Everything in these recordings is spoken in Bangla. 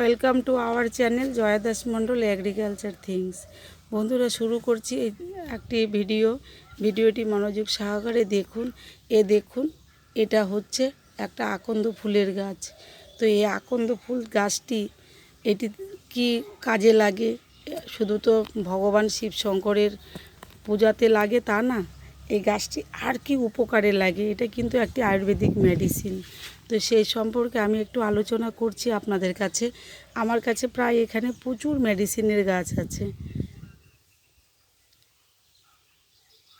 Welcome to our channel Joya Das Mondal agriculture things বন্ধুরা, শুরু করছি একটি ভিডিও। ভিডিওটি মনোযোগ সহকারে দেখুন। এ দেখুন, এটা হচ্ছে একটা আকন্দ ফুলের গাছ। তো এই আকন্দ ফুল গাছটি, এটি কি কাজে লাগে? শুধু তো ভগবান শিব শঙ্করের পূজাতে লাগে তা না। এই গাছটি আর কি উপকারে লাগে, এটা কিন্তু একটি আয়ুর্বেদিক মেডিসিন তো সেই সম্পর্কে আমি একটু আলোচনা করছি আপনাদের কাছে। আমার কাছে প্রায় এখানে প্রচুর মেডিসিনের গাছ আছে।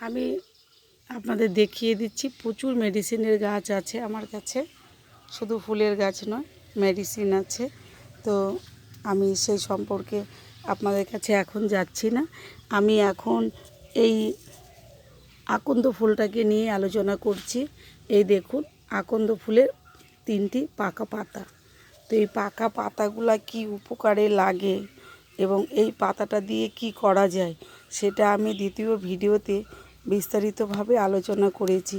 আমি আপনাদের দেখিয়ে দিচ্ছি, প্রচুর মেডিসিনের গাছ আছে আমার কাছে। শুধু ফুলের গাছ নয় মেডিসিন আছে। তো আমি সেই সম্পর্কে আপনাদের কাছে এখন যাচ্ছি না। আমি এখন এই আকন্দ ফুলটাকে নিয়ে আলোচনা করছি। এই দেখুন, আকন্দ ফুলের তিনটি পাকা পাতা। তো এই পাকা পাতাগুলা কি উপকারে লাগে এবং এই পাতাটা দিয়ে কি করা যায়, সেটা আমি দ্বিতীয় ভিডিওতে বিস্তারিতভাবে আলোচনা করেছি।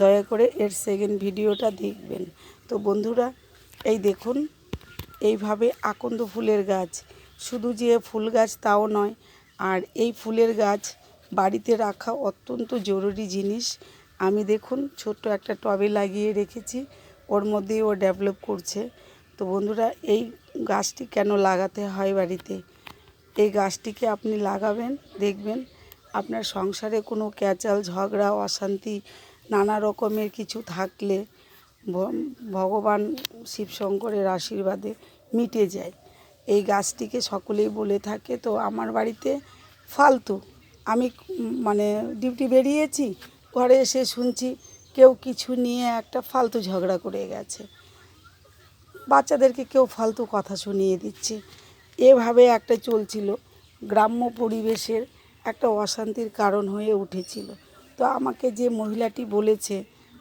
দয়া করে এর সেকেন্ড ভিডিওটা দেখবেন। তো বন্ধুরা, এই দেখুন, এইভাবে আকন্দ ফুলের গাছ। শুধু যে ফুল গাছ তাও নয়, আর এই ফুলের গাছ বাড়িতে রাখা অত্যন্ত জরুরি জিনিস। আমি দেখুন, ছোট্ট একটা টবে লাগিয়ে রেখেছি, ওর মধ্যেই ও ডেভেলপ করছে। তো বন্ধুরা, এই গাছটি কেন লাগাতে হয় বাড়িতে? এই গাছটিকে আপনি লাগাবেন, দেখবেন আপনার সংসারে কোনো ক্যাচাল, ঝগড়া, অশান্তি, নানা রকমের কিছু থাকলে ভগবান শিব শঙ্করের আশীর্বাদে মিটে যায়। এই গাছটিকে সকলেই বলে থাকে, তো আমার বাড়িতে ফালতু আমি মানে ডিউটি বেরিয়েছি, ঘরে এসে শুনছি কেউ কিছু নিয়ে একটা ফালতু ঝগড়া করে গেছে। বাচ্চাদেরকে কেউ ফালতু কথা শুনিয়ে দিচ্ছে। এভাবে একটা চলছিল, গ্রাম্য পরিবেশের একটা অশান্তির কারণ হয়ে উঠেছিল। তো আমাকে যে মহিলাটি বলেছে,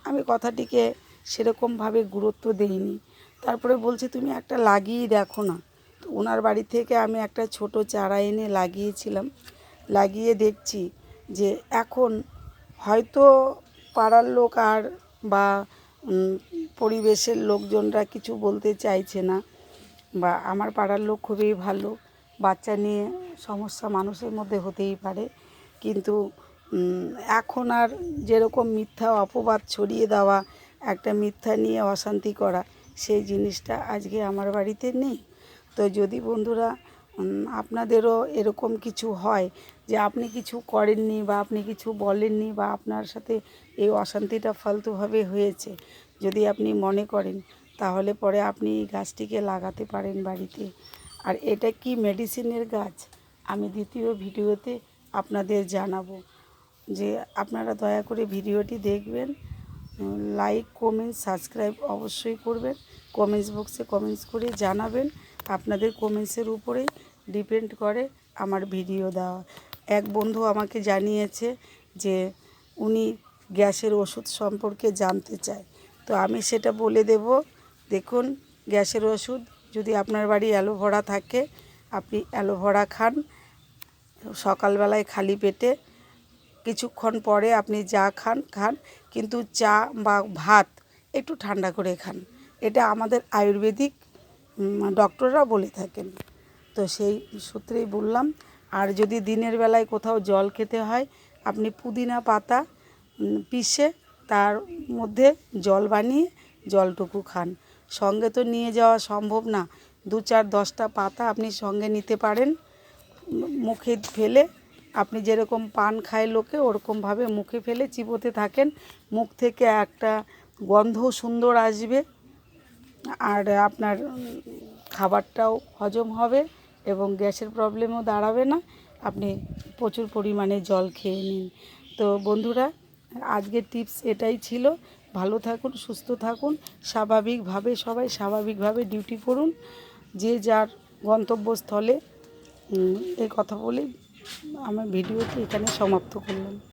আমি কথাটিকে সেরকমভাবে গুরুত্ব দেইনি। তারপরে বলছে, তুমি একটা লাগিয়ে দেখো না। তো ওনার বাড়ি থেকে আমি একটা ছোট চারা এনে লাগিয়েছিলাম। লাগিয়ে দেখছি যে এখন হয়তো পাড়ার লোক আর বা পরিবেশের লোকজনরা কিছু বলতে চাইছে না বা আমার পাড়ার লোক খুবই ভালো। বাচ্চা নিয়ে সমস্যা মানুষের মধ্যে হতেই পারে। কিন্তু এখন আর যেরকম মিথ্যা অপবাদ ছড়িয়ে দেওয়া, একটা মিথ্যা নিয়ে অশান্তি করা, সেই জিনিসটা আজকে আমার বাড়িতে নেই। তো যদি বন্ধুরা আপনাদেরও এরকম কিছু হয় যে আপনি কিছু করেননি বা আপনি কিছু বলেননি বা আপনার সাথে এই অশান্তিটা ফালতুভাবে হয়েছে, যদি আপনি মনে করেন, তাহলে পরে আপনি এই গাছটিকে লাগাতে পারেন বাড়িতে। আর এটা কি মেডিসিনের গাছ? আমি দ্বিতীয় ভিডিওতে আপনাদের জানাব যে আপনারা দয়া করে ভিডিওটি দেখবেন, লাইক, কমেন্ট, সাবস্ক্রাইব অবশ্যই করবেন, কমেন্টস বক্সে কমেন্টস করে জানাবেন, আপনাদের কমেন্টসের উপরেই ডিপেন্ড করে আমার ভিডিও দেওয়া। এক বন্ধু আমাকে জানিয়েছে যে উনি গ্যাসের ওষুধ সম্পর্কে জানতে চায়। তো আমি সেটা বলে দেব, দেখুন গ্যাসের ওষুধ, যদি আপনার বাড়ি অ্যালোভেরা থাকে, আপনি অ্যালোভেরা খান। সকালবেলায় খালি পেটে, কিছুক্ষণ পরে আপনি যা খান খান। কিন্তু চা বা ভাত একটু ঠান্ডা করে খান। এটা আমাদের আয়ুর্বেদিক ডক্টররা বলে থাকেন। তো সেই সূত্রেই বললাম, আর যদি দিনের বেলায় কোথাও জল খেতে হয়, আপনি পুদিনা পাতা পিষে তার মধ্যে জল বানিয়ে জলটুকু খান। সঙ্গে তো নিয়ে যাওয়া সম্ভব না। দু চার দশটা পাতা আপনি সঙ্গে নিতে পারেন। মুখে ফেলে আপনি যেরকম পান খায় লোকে, ওরকমভাবে মুখে ফেলে চিবোতে থাকেন। মুখ থেকে একটা গন্ধ সুন্দর আসবে। আর আপনার খাবারটাও হজম হবে। এবং গ্যাসের প্রবলেমও দাঁড়াবে না। আপনি প্রচুর পরিমাণে জল খেয়ে নিন। তো বন্ধুরা, আজকের টিপস এটাই ছিল। ভালো থাকুন, সুস্থ থাকুন। স্বাভাবিকভাবে, সবাই স্বাভাবিকভাবে ডিউটি করুন। যে যার গন্তব্যস্থলে এই কথা বলে আমার ভিডিওটি এখানে সমাপ্ত করলাম।